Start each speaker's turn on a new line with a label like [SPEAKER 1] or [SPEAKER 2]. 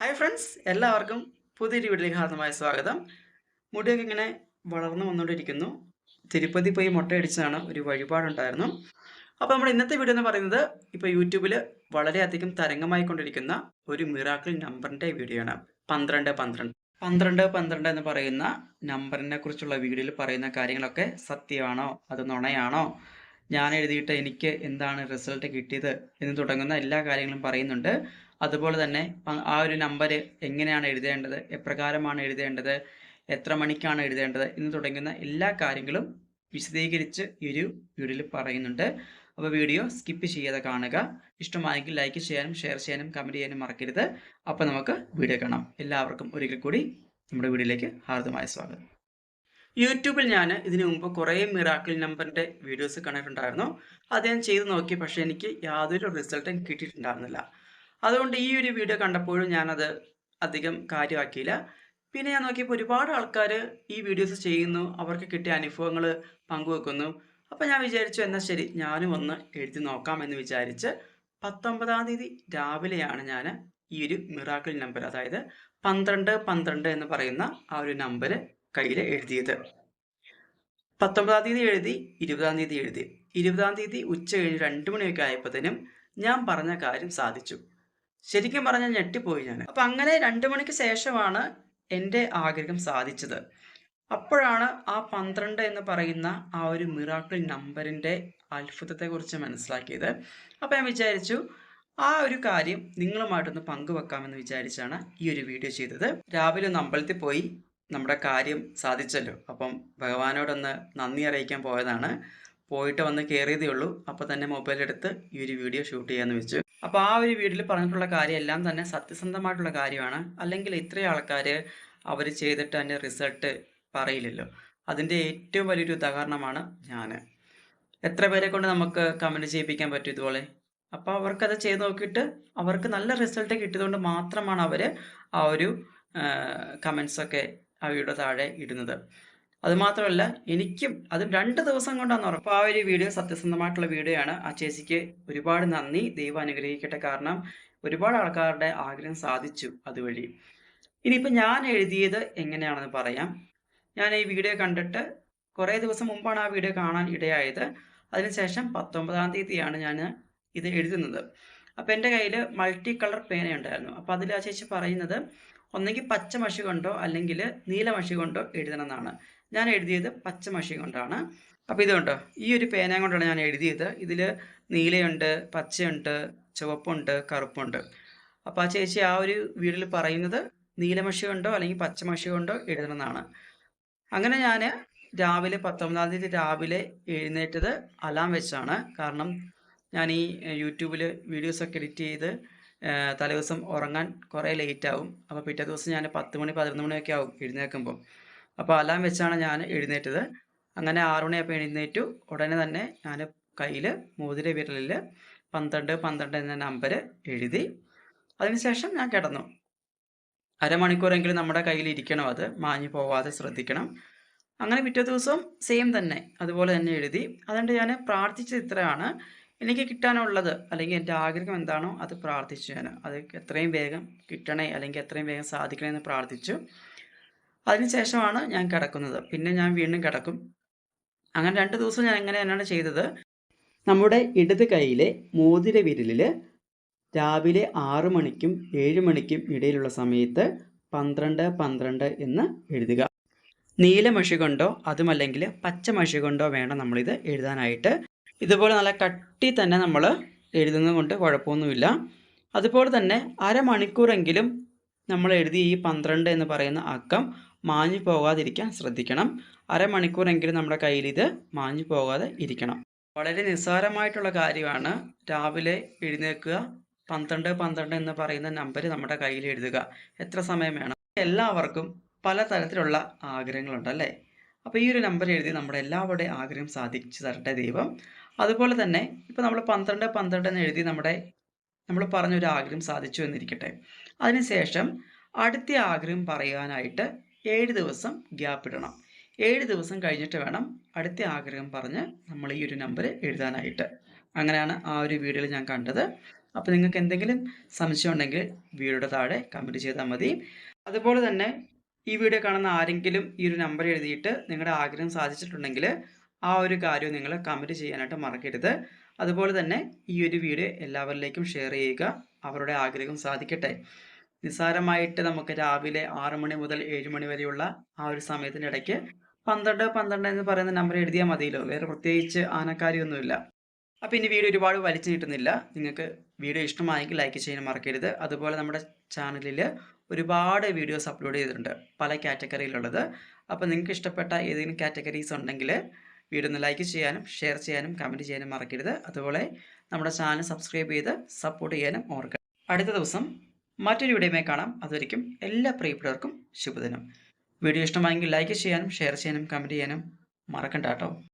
[SPEAKER 1] Hi friends എല്ലാവർക്കും പുതിയൊരു വീട്ടിലേക്ക് ഹാർദമായ സ്വാഗതം. മുടിയൊക്കെ ഇങ്ങനെ വളർന്നു വന്നുകൊണ്ടിരിക്കുന്നു. തിരുപ്പതി പോയി മുട്ടയടിച്ചതാണ് ഒരു വഴിപാടുണ്ടായിരുന്നു. അപ്പോൾ നമ്മുടെ ഇന്നത്തെ വീഡിയോ എന്ന് പറയുന്നത് ഇപ്പോൾ യൂട്യൂബിൽ വളരെയധികം തരംഗമായിക്കൊണ്ടിരിക്കുന്ന ഒരു മിറാക്കിൾ നമ്പറിന്റെ വീഡിയോ ആണ് പന്ത്രണ്ട് പന്ത്രണ്ട്. പന്ത്രണ്ട് പന്ത്രണ്ട് എന്ന് പറയുന്ന നമ്പറിനെ കുറിച്ചുള്ള വീഡിയോയിൽ പറയുന്ന കാര്യങ്ങളൊക്കെ സത്യമാണോ? അത് നുണയാണോ? ഞാൻ എഴുതിയിട്ട് എനിക്ക് എന്താണ് റിസൾട്ട് കിട്ടിയത് എന്ന് തുടങ്ങുന്ന എല്ലാ കാര്യങ്ങളും പറയുന്നുണ്ട്. അതുപോലെ തന്നെ ആ ഒരു നമ്പർ എങ്ങനെയാണ് എഴുതേണ്ടത് എപ്രകാരമാണ് എഴുതേണ്ടത് എത്ര മണിക്കാണ് എഴുതേണ്ടത് എന്ന് തുടങ്ങുന്ന എല്ലാ കാര്യങ്ങളും വിശദീകരിച്ച് ഈ ഒരു വീഡിയോയിൽ പറയുന്നുണ്ട്. അപ്പോൾ വീഡിയോ സ്കിപ്പ് ചെയ്യാതെ കാണുക. ഇഷ്ടമായെങ്കിൽ ലൈക്ക് ചെയ്യാനും ഷെയർ ചെയ്യാനും കമന്റ് ചെയ്യാനും മറക്കരുത്. അപ്പോൾ നമുക്ക് വീഡിയോ കാണാം. എല്ലാവർക്കും ഒരിക്കൽ കൂടി നമ്മുടെ വീഡിയോയിലേക്ക് ഹാർദമായ സ്വാഗതം. യൂട്യൂബിൽ ഞാൻ ഇതിനു മുമ്പ് കുറേ മിറാക്കിൾ നമ്പറിന്റെ വീഡിയോസ് കണ്ടിട്ടുണ്ടായിരുന്നു. അത് ഞാൻ ചെയ്ത് നോക്കി പക്ഷേ എനിക്ക് യാതൊരു റിസൾട്ടും കിട്ടിയിട്ടുണ്ടായിരുന്നില്ല. അതുകൊണ്ട് ഈ ഒരു വീഡിയോ കണ്ടപ്പോഴും ഞാനത് അധികം കാര്യമാക്കിയില്ല. പിന്നെ ഞാൻ നോക്കിയപ്പോൾ ഒരുപാട് ആൾക്കാർ ഈ വീഡിയോസ് ചെയ്യുന്നു. അവർക്ക് കിട്ടിയ അനുഭവങ്ങൾ പങ്കുവെക്കുന്നു. അപ്പോൾ ഞാൻ വിചാരിച്ചു എന്നാൽ ശരി ഞാനും ഒന്ന് എഴുതി നോക്കാം എന്ന് വിചാരിച്ച് പത്തൊമ്പതാം തീയതി രാവിലെയാണ് ഞാൻ ഈ ഒരു മിറാക്കിൾ നമ്പർ അതായത് പന്ത്രണ്ട് പന്ത്രണ്ട് എന്ന് പറയുന്ന ആ ഒരു നമ്പർ കയ്യിൽ എഴുതിയത്. പത്തൊമ്പതാം തീയതി എഴുതി ഇരുപതാം തീയതി എഴുതി. ഇരുപതാം തീയതി ഉച്ച കഴിഞ്ഞ് രണ്ട് മണിയൊക്കെ ആയപ്പോഴത്തേനും ഞാൻ പറഞ്ഞ കാര്യം സാധിച്ചു. ശരിക്കും പറഞ്ഞാൽ ഞെട്ടിപ്പോയി ഞാൻ അപ്പം അങ്ങനെ രണ്ട് മണിക്ക് ശേഷമാണ് എന്റെ ആഗ്രഹം സാധിച്ചത്. അപ്പോഴാണ് ആ പന്ത്രണ്ട് എന്ന് പറയുന്ന ആ ഒരു മിറാക്കിൾ നമ്പറിന്റെ അത്ഭുതത്തെക്കുറിച്ച് മനസ്സിലാക്കിയത്. അപ്പം ഞാൻ വിചാരിച്ചു ആ ഒരു കാര്യം നിങ്ങളുമായിട്ടൊന്ന് പങ്കുവെക്കാമെന്ന് വിചാരിച്ചാണ് ഈ ഒരു വീഡിയോ ചെയ്തത്. രാവിലെ ഒന്ന് അമ്പലത്തിൽ പോയി നമ്മുടെ കാര്യം സാധിച്ചല്ലോ. അപ്പം ഭഗവാനോടൊന്ന് നന്ദി അറിയിക്കാൻ പോയതാണ്. പോയിട്ട് വന്ന് കയറിയതേ ഉള്ളൂ. അപ്പോൾ തന്നെ മൊബൈലെടുത്ത് ഈ ഒരു വീഡിയോ ഷൂട്ട് ചെയ്യാമെന്ന് വെച്ചു. അപ്പോൾ ആ ഒരു വീഡിയോയിൽ പറഞ്ഞിട്ടുള്ള കാര്യമെല്ലാം തന്നെ സത്യസന്ധമായിട്ടുള്ള കാര്യമാണ്. അല്ലെങ്കിൽ ഇത്രയും ആൾക്കാർ അവർ ചെയ്തിട്ട് അതിന്റെ റിസൾട്ട് പറയില്ലല്ലോ. അതിന്റെ ഏറ്റവും വലിയൊരു ഉദാഹരണമാണ് ഞാൻ എത്ര പേരെ കൊണ്ട് നമുക്ക് കമന്റ് ചെയ്യിപ്പിക്കാൻ പറ്റും ഇതുപോലെ? അപ്പോൾ അവർക്കത് ചെയ്ത് നോക്കിയിട്ട് അവർക്ക് നല്ല റിസൾട്ട് കിട്ടിയതുകൊണ്ട് മാത്രമാണ് അവർ ആ ഒരു കമൻസൊക്കെ ആ വീഡിയോ താഴെ ഇടുന്നത്. അതുമാത്രമല്ല എനിക്കും അത് രണ്ട് ദിവസം കൊണ്ടാണ് ഉറപ്പ്. അപ്പോൾ ആ ഒരു വീഡിയോ സത്യസന്ധമായിട്ടുള്ള വീഡിയോ ആണ്. ആ ചേച്ചിക്ക് ഒരുപാട് നന്ദി. ദൈവം അനുഗ്രഹിക്കട്ടെ. കാരണം ഒരുപാട് ആൾക്കാരുടെ ആഗ്രഹം സാധിച്ചു അതുവഴി. ഇനിയിപ്പോൾ ഞാൻ എഴുതിയത് എങ്ങനെയാണെന്ന് പറയാം. ഞാൻ ഈ വീഡിയോ കണ്ടിട്ട് കുറേ ദിവസം മുമ്പാണ് ആ വീഡിയോ കാണാൻ ഇടയായത്. അതിനുശേഷം പത്തൊമ്പതാം തീയതിയാണ് ഞാൻ ഇത് എഴുതുന്നത്. അപ്പോൾ എന്റെ കയ്യിൽ മൾട്ടി കളർ പേന ഉണ്ടായിരുന്നു. അപ്പോൾ അതിൽ ആ ചേച്ചി പറയുന്നത് ഒന്നെങ്കിൽ പച്ച മഷി കൊണ്ടോ അല്ലെങ്കിൽ നീല മഷി കൊണ്ടോ എഴുതണം എന്നാണ്. ഞാൻ എഴുതിയത് പച്ച മഷി കൊണ്ടാണ്. അപ്പോൾ ഇത് കണ്ടോ? ഈ ഒരു പേന കൊണ്ടാണ് ഞാൻ എഴുതിയത്. ഇതിൽ നീലയുണ്ട് പച്ചയുണ്ട് ചുവപ്പുണ്ട് കറുപ്പുണ്ട്. അപ്പോൾ ആ ചേച്ചി ആ ഒരു വീടിൽ പറയുന്നത് നീലമഷി കൊണ്ടോ അല്ലെങ്കിൽ പച്ചമഷി കൊണ്ടോ എഴുതണമെന്നാണ്. അങ്ങനെ ഞാൻ രാവിലെ പത്തൊമ്പതാം തീയതി രാവിലെ എഴുന്നേറ്റത് അലാം വെച്ചാണ്. കാരണം ഞാൻ ഈ യൂട്യൂബിൽ വീഡിയോസൊക്കെ എഡിറ്റ് ചെയ്ത് തലേ തലേദിവസം ഉറങ്ങാൻ കുറേ ലേറ്റ് ആവും അപ്പോൾ പിറ്റേ ദിവസം ഞാൻ പത്ത് മണി പതിനൊന്ന് മണിയൊക്കെ ആവും എഴുന്നേൽക്കുമ്പോൾ അപ്പോൾ അലാം വെച്ചാണ് ഞാൻ എഴുന്നേറ്റത്. അങ്ങനെ ആറു മണിയപ്പോൾ എഴുന്നേറ്റു. ഉടനെ തന്നെ ഞാൻ കയ്യിൽ മോതിര വിരലിൽ പന്ത്രണ്ട് പന്ത്രണ്ട് എന്ന നമ്പർ എഴുതി. അതിനുശേഷം ഞാൻ കിടന്നു. അരമണിക്കൂറെങ്കിലും നമ്മുടെ കയ്യിൽ ഇരിക്കണം അത്. മാഞ്ഞു പോവാതെ ശ്രദ്ധിക്കണം. അങ്ങനെ പിറ്റേ ദിവസവും സെയിം തന്നെ. അതുപോലെ തന്നെ എഴുതി. അതുകൊണ്ട് ഞാൻ പ്രാർത്ഥിച്ചത് ഇത്രയാണ്. എനിക്ക് കിട്ടാനുള്ളത് അല്ലെങ്കിൽ എന്റെ ആഗ്രഹം എന്താണോ അത് പ്രാർത്ഥിച്ചു ഞാൻ അത് എത്രയും വേഗം കിട്ടണേ അല്ലെങ്കിൽ എത്രയും വേഗം സാധിക്കണേ എന്ന് പ്രാർത്ഥിച്ചു. അതിനുശേഷമാണ് ഞാൻ കിടക്കുന്നത്. പിന്നെ ഞാൻ വീണ്ടും കിടക്കും. അങ്ങനെ രണ്ട് ദിവസം ഞാൻ എങ്ങനെ തന്നെയാണ് ചെയ്തത്. നമ്മുടെ ഇടത് കൈയിലെ മോതിര വിരലിൽ രാവിലെ ആറ് മണിക്കും ഏഴ് മണിക്കും ഇടയിലുള്ള സമയത്ത് പന്ത്രണ്ട് പന്ത്രണ്ട് എന്ന് എഴുതുക. നീല മഷി കൊണ്ടോ അതുമല്ലെങ്കിൽ പച്ച മഷി കൊണ്ടോ വേണം നമ്മളിത് എഴുതാനായിട്ട്. ഇതുപോലെ നല്ല കട്ടി തന്നെ നമ്മൾ എഴുതുന്നത് കൊണ്ട് കുഴപ്പമൊന്നുമില്ല. അതുപോലെ തന്നെ അരമണിക്കൂറെങ്കിലും നമ്മൾ എഴുതി ഈ പന്ത്രണ്ട് എന്ന് പറയുന്ന അക്കം മാഞ്ഞു പോകാതിരിക്കാൻ ശ്രദ്ധിക്കണം. അരമണിക്കൂറെങ്കിലും നമ്മുടെ കയ്യിൽ ഇത് മാഞ്ഞു പോകാതെ ഇരിക്കണം. വളരെ നിസ്സാരമായിട്ടുള്ള കാര്യമാണ് രാവിലെ എഴുന്നേൽക്കുക. പന്ത്രണ്ട് പന്ത്രണ്ട് എന്ന് പറയുന്ന നമ്പർ നമ്മുടെ കയ്യിൽ എഴുതുക. എത്ര സമയം വേണം? എല്ലാവർക്കും പല തരത്തിലുള്ള ആഗ്രഹങ്ങളുണ്ട് അല്ലേ? അപ്പോൾ ഈ ഒരു നമ്പർ എഴുതി നമ്മുടെ എല്ലാവരുടെയും ആഗ്രഹം സാധിച്ചു തരട്ടെ ദൈവം. അതുപോലെ തന്നെ ഇപ്പോൾ നമ്മൾ പന്ത്രണ്ട് പന്ത്രണ്ട് എന്ന് എഴുതി നമ്മുടെ നമ്മൾ പറഞ്ഞൊരു ആഗ്രഹം സാധിച്ചു എന്നിരിക്കട്ടെ. അതിനുശേഷം അടുത്ത ആഗ്രഹം പറയാനായിട്ട് ഏഴ് ദിവസം ഗ്യാപ്പ് ഇടണം. ഏഴ് ദിവസം കഴിഞ്ഞിട്ട് വേണം അടുത്ത ആഗ്രഹം പറഞ്ഞ് നമ്മൾ ഈ ഒരു നമ്പർ എഴുതാനായിട്ട്. അങ്ങനെയാണ് ആ ഒരു വീഡിയോയിൽ ഞാൻ കണ്ടത്. അപ്പോൾ നിങ്ങൾക്ക് എന്തെങ്കിലും സംശയം ഉണ്ടെങ്കിൽ വീഡിയോയുടെ താഴെ കമന്റ് ചെയ്താൽ മതി. അതുപോലെ തന്നെ ഈ വീഡിയോ കാണുന്ന ആരെങ്കിലും ഈ ഒരു നമ്പർ എഴുതിയിട്ട് നിങ്ങളുടെ ആഗ്രഹം സാധിച്ചിട്ടുണ്ടെങ്കിൽ ആ ഒരു കാര്യം നിങ്ങൾ കമന്റ് ചെയ്യാനായിട്ട് മറക്കരുത്. അതുപോലെ തന്നെ ഈ ഒരു വീഡിയോ എല്ലാവരിലേക്കും ഷെയർ ചെയ്യുക. അവരുടെ ആഗ്രഹം സാധിക്കട്ടെ. നിസ്സാരമായിട്ട് നമുക്ക് രാവിലെ ആറു മണി മുതൽ ഏഴ് മണി വരെയുള്ള ആ ഒരു സമയത്തിന്റെ ഇടയ്ക്ക് പന്ത്രണ്ട് പന്ത്രണ്ട് എന്ന് പറയുന്ന നമ്പർ എഴുതിയാൽ മതിയല്ലോ. വേറെ പ്രത്യേകിച്ച് ആനക്കാരിയൊന്നുമില്ല. അപ്പോൾ ഇനി വീഡിയോ ഒരുപാട് വലിച്ചു നീട്ടുന്നില്ല. നിങ്ങൾക്ക് വീഡിയോ ഇഷ്ടമായെങ്കിൽ ലൈക്ക് ചെയ്യാൻ മറക്കരുത്. അതുപോലെ നമ്മുടെ ചാനലിൽ ഒരുപാട് വീഡിയോസ് അപ്ലോഡ് ചെയ്തിട്ടുണ്ട്. പല കാറ്റഗറിയിലുള്ളത് അപ്പോൾ നിങ്ങൾക്ക് ഇഷ്ടപ്പെട്ട ഏതെങ്കിലും കാറ്റഗറീസ് ഉണ്ടെങ്കിൽ വീഡിയോ ഒന്ന് ലൈക്ക് ചെയ്യാനും ഷെയർ ചെയ്യാനും കമന്റ് ചെയ്യാനും മറക്കരുത്. അതുപോലെ നമ്മുടെ ചാനൽ സബ്സ്ക്രൈബ് ചെയ്ത് സപ്പോർട്ട് ചെയ്യാനും ഓർക്കുക. അടുത്ത ദിവസം മറ്റൊരു വീഡിയോയുമായി കാണാം. അതുവരെയും എല്ലാ പ്രിയപ്പെട്ടവർക്കും ശുഭദിനം. വീഡിയോ ഇഷ്ടമായെങ്കിൽ ലൈക്ക് ചെയ്യാനും ഷെയർ ചെയ്യാനും കമന്റ് ചെയ്യാനും മറക്കണ്ട കേട്ടോ.